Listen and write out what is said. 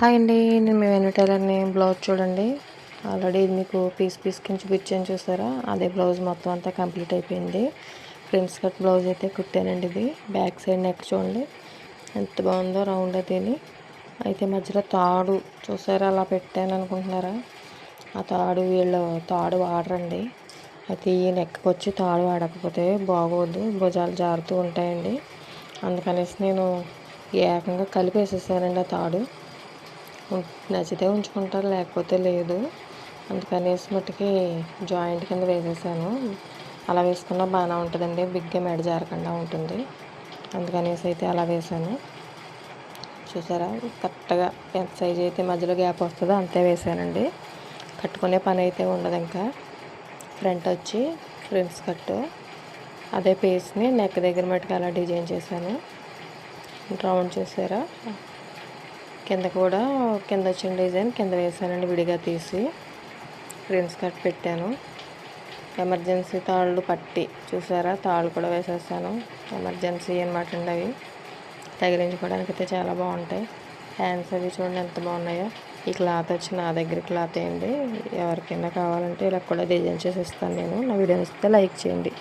Hi అండి నేను మీ వెను బ్లౌజ్ చూడండి. ఆల్రెడీ ఇది మీకు పీస్ పీస్ కింద పిచ్చాను చూసారా? అదే బ్లౌజ్ మొత్తం అంతా కంప్లీట్ అయిపోయింది. ప్రిన్స్ కట్ బ్లౌజ్ అయితే కుట్టానండి ఇది. బ్యాక్ సైడ్ నెక్ చూడండి. ఎంత బాగుందో రౌండ్ అయితే అయితే మధ్యలో తాడు చూసారా? అలా పెట్టాను అనుకుంటున్నారా? ఆ తాడు వీళ్ళు తాడు వాడరండి. అయితే ఈ నెక్కి వచ్చి తాడు వాడకపోతే బాగోదు. భుజాలు జారుతూ ఉంటాయండి. అందుకనేసి నేను ఏకంగా కలిపేసేసానండి ఆ తాడు. నచ్చితే ఉంచుకుంటారు లేకపోతే లేదు. అందుకనేసి మట్టుకి జాయింట్ కింద వేసేసాను. అలా వేసుకున్నా బాగానే ఉంటుందండి బిగ్గా మెడ జారకుండా ఉంటుంది. అందుకనేసి అయితే అలా వేసాను. చూసారా కరెక్ట్గా ఎంత సైజ్ అయితే మధ్యలో గ్యాప్ వస్తుందో అంతే వేసానండి. కట్టుకునే పని అయితే ఉండదు ఇంకా. ఫ్రంట్ వచ్చి ఫ్రిమ్స్ కట్టు. అదే పేస్ని నెక్ దగ్గర మట్టుకు అలా డిజైన్ చేశాను. రౌండ్ చేసారా కింద కూడా కింద వచ్చిన డిజైన్ కింద వేసానండి విడిగా తీసి. ప్రిన్స్ కట్ పెట్టాను. ఎమర్జెన్సీ తాళ్ళు పట్టి చూసారా? తాళ్ళు కూడా వేసేసాను. ఎమర్జెన్సీ అనమాట అండి అవి. తగిలించుకోవడానికి అయితే చాలా బాగుంటాయి. హ్యాండ్స్ అవి చూడండి ఎంత బాగున్నాయో. ఈ క్లాత్ వచ్చి నా దగ్గర క్లాత్ ఏంటి? ఎవరికైనా కావాలంటే ఇలా కూడా డిజైన్ చేసి ఇస్తాను నేను. నా వీడియో ఇస్తే లైక్ చేయండి.